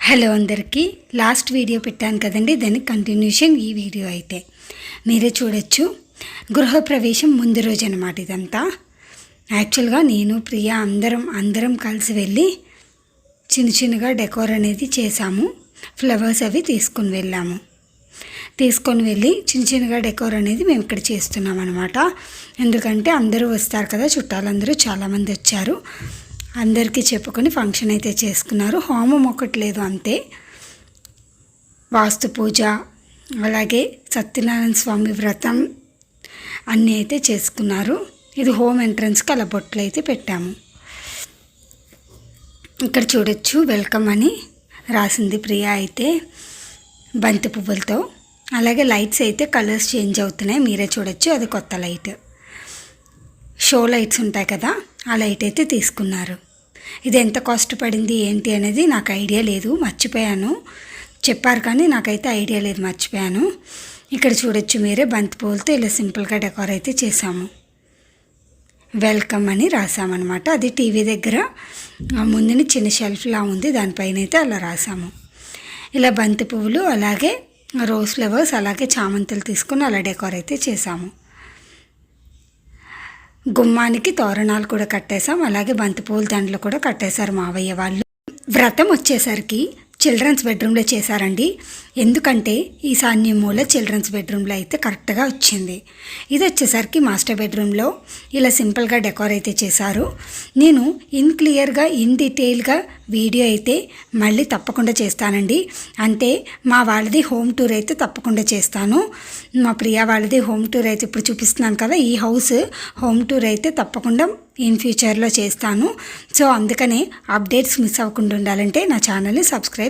Hello అందరికీ. Last video పెట్టాను కదండి దానికి కంటిన్యూషన్ ఈ వీడియో అయితే. మీరే చూడొచ్చు. గృహప్రవేశం ముందు రోజు అనమాట ఇదంతా. యాక్చువల్గా నేను ప్రియా అందరం అందరం కలిసి వెళ్ళి చిన్న చిన్నగా డెకోర్ అనేది చేశాము. ఫ్లవర్స్ అవి తీసుకొని వెళ్ళాము. తీసుకొని వెళ్ళి చిన్న చిన్నగా డెకోర్ అనేది మేము ఇక్కడ చేస్తున్నాం అనమాట ఎందుకంటే అందరూ వస్తారు కదా చుట్టాలందరూ చాలామంది వచ్చారు. అందరికీ చెప్పుకొని ఫంక్షన్ అయితే చేసుకున్నారు. హోమం ఒకటి లేదు అంతే. వాస్తు పూజ అలాగే సత్యనారాయణ స్వామి వ్రతం అన్నీ అయితే చేసుకున్నారు. ఇది హోమ్ ఎంట్రన్స్కి అలా బొట్లు అయితే పెట్టాము. ఇక్కడ చూడొచ్చు వెల్కమ్ అని రాసింది ప్రియా అయితే బంతి పువ్వులతో. అలాగే లైట్స్ అయితే కలర్స్ చేంజ్ అవుతున్నాయి మీరే చూడొచ్చు అది కొత్త లైట్. షో లైట్స్ ఉంటాయి కదా ఆ లైట్ అయితే తీసుకున్నారు. ఇది ఎంత కాస్ట్ పడింది ఏంటి అనేది నాకు ఐడియా లేదు మర్చిపోయాను. చెప్పారు కానీ నాకైతే ఐడియా లేదు మర్చిపోయాను. ఇక్కడ చూడొచ్చు మీరే బంతి పువ్వులతో ఇలా సింపుల్గా డెకోర్ అయితే చేసాము వెల్కమ్ అని రాసామన్నమాట. అది టీవీ దగ్గర ముందుని చిన్న షెల్ఫ్లా ఉంది దానిపైన అయితే అలా రాసాము. ఇలా బంతి పువ్వులు అలాగే రోజ్ ఫ్లవర్స్ అలాగే చామంతులు తీసుకుని అలా డెకోర్ అయితే చేసాము గుమ్మానికి తోరణాలు కూడా కట్టేసాం అలాగే బంతిపూల దండలు కూడా కట్టేశారు మావయ్య వాళ్ళు. వ్రతం వచ్చేసరికి చిల్డ్రన్స్ బెడ్రూమ్లో చేశారండి. ఎందుకంటే ఈశాన్య మూల చిల్డ్రన్స్ బెడ్రూమ్లో అయితే కరెక్ట్గా వచ్చింది. ఇది వచ్చేసరికి మాస్టర్ బెడ్రూమ్లో ఇలా సింపుల్గా డెకోర్ అయితే చేశారు. నేను ఇన్ క్లియర్గా ఇన్ డీటెయిల్గా వీడియో అయితే మళ్ళీ తప్పకుండా చేస్తానండి. అంటే మా వాళ్ళది హోమ్ టూర్ అయితే తప్పకుండా చేస్తాను. మా ప్రియా వాళ్ళది హోమ్ టూర్ అయితే ఇప్పుడు చూపిస్తున్నాను కదా ఈ హౌస్ హోమ్ టూర్ అయితే తప్పకుండా ఇన్ ఫ్యూచర్లో చేస్తాను. సో అందుకనే అప్డేట్స్ మిస్ అవ్వకుండా ఉండాలంటే నా ఛానల్ని సబ్స్క్రైబ్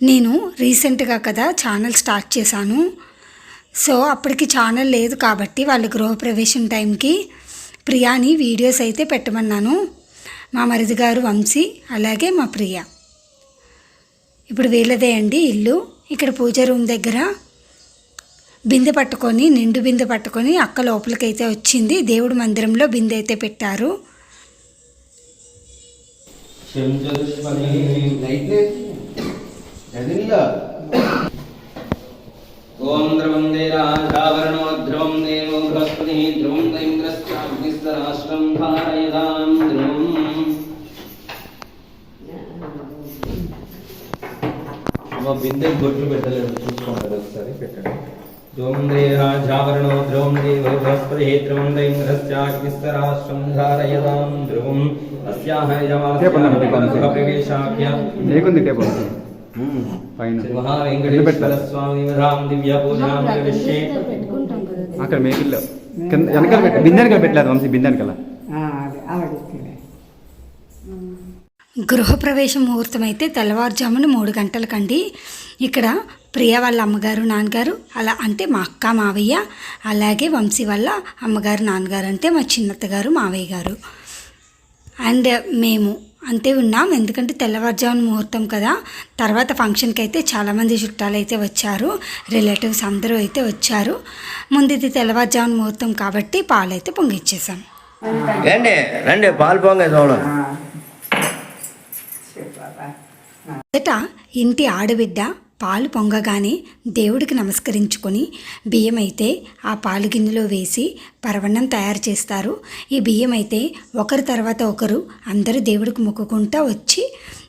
నేను రీసెంట్గా కదా ఛానల్ స్టార్ట్ చేశాను. సో అప్పటికి ఛానల్ లేదు కాబట్టి వాళ్ళ గృహప్రవేశం టైంకి ప్రియాని వీడియోస్ అయితే పెట్టమన్నాను. మా మరిది గారు వంశీ అలాగే మా ప్రియ. ఇప్పుడు వీళ్ళదే అండి ఇల్లు. ఇక్కడ పూజ రూమ్ దగ్గర బిందె పట్టుకొని నిండు బిందె పట్టుకొని అక్క లోపలికైతే వచ్చింది. దేవుడి మందిరంలో బిందె అయితే పెట్టారు. ఓం మా బిందె గొడ్లు పెట్టలేదు. చూసుకోండి ఒకసారి పెట్టండి. ధ్రువం దేరాజావరణో ధ్రువం దేవో బృహస్పతి ధ్రువం దైంద్రశ్చాగ్నిస్తరాష్ట్రం ధారయదాం ధ్రువం. అస్యాహ టేబుల్ పైన. శ్రీ మహావెంకటేశ్వర స్వామి విధాం దివ్య పూజాం విషే అక్కడ మేకిల్లో. వెనకాల పెట్టి బిందెనకాల పెట్టలేదు వంశీ బిందెనకాల గృహప్రవేశ ముహూర్తం అయితే తెల్లవారుజామున మూడు గంటలకండి. ఇక్కడ ప్రియ వాళ్ళ అమ్మగారు నాన్నగారు అలా అంటే మా అక్క మావయ్య అలాగే వంశీ వాళ్ళ అమ్మగారు నాన్నగారు అంటే మా చిన్నత్తగారు మావయ్య గారు. అండ్ మేము అంతే ఉన్నాం. ఎందుకంటే తెల్లవారుజామున ముహూర్తం కదా. తర్వాత ఫంక్షన్కి అయితే చాలామంది చుట్టాలు అయితే వచ్చారు. రిలేటివ్స్ అందరూ అయితే వచ్చారు. ముందు ఇది తెల్లవారుజామున ముహూర్తం కాబట్టి పాలు అయితే పొంగిచ్చేసాం రండి రండి పాలు పొంగే చూడం మొదట ఇంటి ఆడబిడ్డ పాలు పొంగగానే దేవుడికి నమస్కరించుకొని బియ్యం అయితే ఆ పాలు గిన్నెలో వేసి పరవన్నం తయారు చేస్తారు. ఈ బియ్యం అయితే ఒకరి తర్వాత ఒకరు అందరూ దేవుడికి మొక్కుకుంటా వచ్చి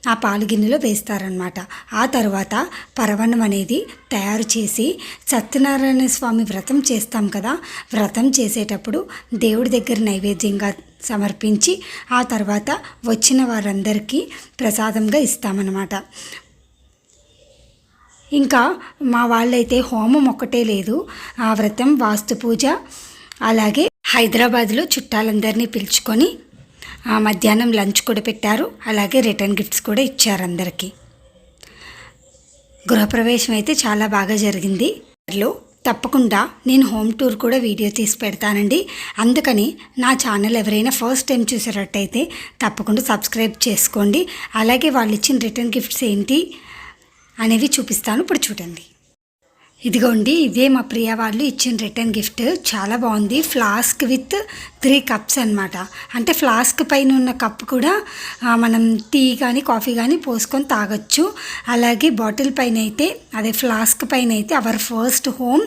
ఆ పాలు గిన్నెలో వేస్తారనమాట ఆ తర్వాత పరవన్నం అనేది తయారు చేసి సత్యనారాయణ స్వామి వ్రతం చేస్తాం కదా వ్రతం చేసేటప్పుడు దేవుడి దగ్గర నైవేద్యంగా సమర్పించి ఆ తర్వాత వచ్చిన వారందరికీ ప్రసాదంగా ఇస్తామన్నమాట. ఇంకా మా వాళ్ళైతే హోమం ఒక్కటే లేదు ఆ వ్రతం వాస్తు పూజ అలాగే హైదరాబాద్లో చుట్టాలందరినీ పిలుచుకొని ఆ మధ్యాహ్నం లంచ్ కూడా పెట్టారు అలాగే రిటర్న్ గిఫ్ట్స్ కూడా ఇచ్చారు అందరికీ. గృహప్రవేశం అయితే చాలా బాగా జరిగింది. లో తప్పకుండా నేను హోమ్ టూర్ కూడా వీడియో తీసి పెడతానండి. అందుకని నా ఛానల్ ఎవరైనా ఫస్ట్ టైం చూసేటట్టయితే తప్పకుండా సబ్స్క్రైబ్ చేసుకోండి. అలాగే వాళ్ళు ఇచ్చిన రిటర్న్ గిఫ్ట్స్ ఏంటి అనేవి చూపిస్తాను. ఇప్పుడు చూడండి. ఇదిగోండి ఇదే మా ప్రియ వాళ్ళు ఇచ్చిన రిటర్న్ గిఫ్ట్. చాలా బాగుంది. ఫ్లాస్క్ విత్ త్రీ కప్స్ అన్నమాట. అంటే ఫ్లాస్క్ పైన ఉన్న కప్ కూడా మనం టీ కానీ కాఫీ కానీ పోసుకొని తాగొచ్చు. అలాగే బాటిల్ పైన అయితే అదే ఫ్లాస్క్ పైన అయితే our first home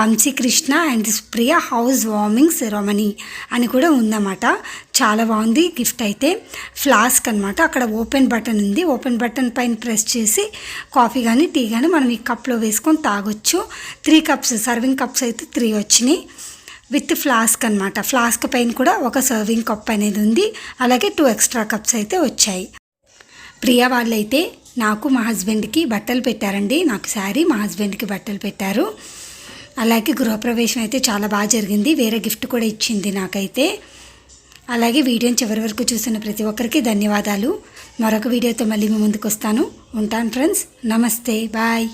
Vamshikrishna and Priya housewarming ceremony అని కూడా ఉందన్నమాట. చాలా బాగుంది గిఫ్ట్ అయితే. ఫ్లాస్క్ అనమాట అక్కడ ఓపెన్ బటన్ ఉంది. ఓపెన్ బటన్ పైన ప్రెస్ చేసి కాఫీ కానీ టీ కానీ మనం ఈ కప్లో వేసుకొని తాగొచ్చు. త్రీ కప్స్ సర్వింగ్ కప్స్ అయితే త్రీ వచ్చినాయి. విత్ ఫ్లాస్క్ అనమాట ఫ్లాస్క్ పైన కూడా ఒక సర్వింగ్ కప్ అనేది ఉంది. అలాగే టూ ఎక్స్ట్రా కప్స్ అయితే వచ్చాయి. ప్రియా వాళ్ళైతే నాకు మా హస్బెండ్కి బట్టలు పెట్టారండి. నాకు శారీ మా హస్బెండ్కి బట్టలు పెట్టారు. అలాగే గృహప్రవేశం అయితే చాలా బాగా జరిగింది. వేరే గిఫ్ట్ కూడా ఇచ్చింది నాకైతే. అలాగే వీడియోని చివరి వరకు చూసిన ప్రతి ఒక్కరికి ధన్యవాదాలు. మరొక వీడియోతో మళ్ళీ మీ ముందుకు వస్తాను. ఉంటాను ఫ్రెండ్స్ నమస్తే. బాయ్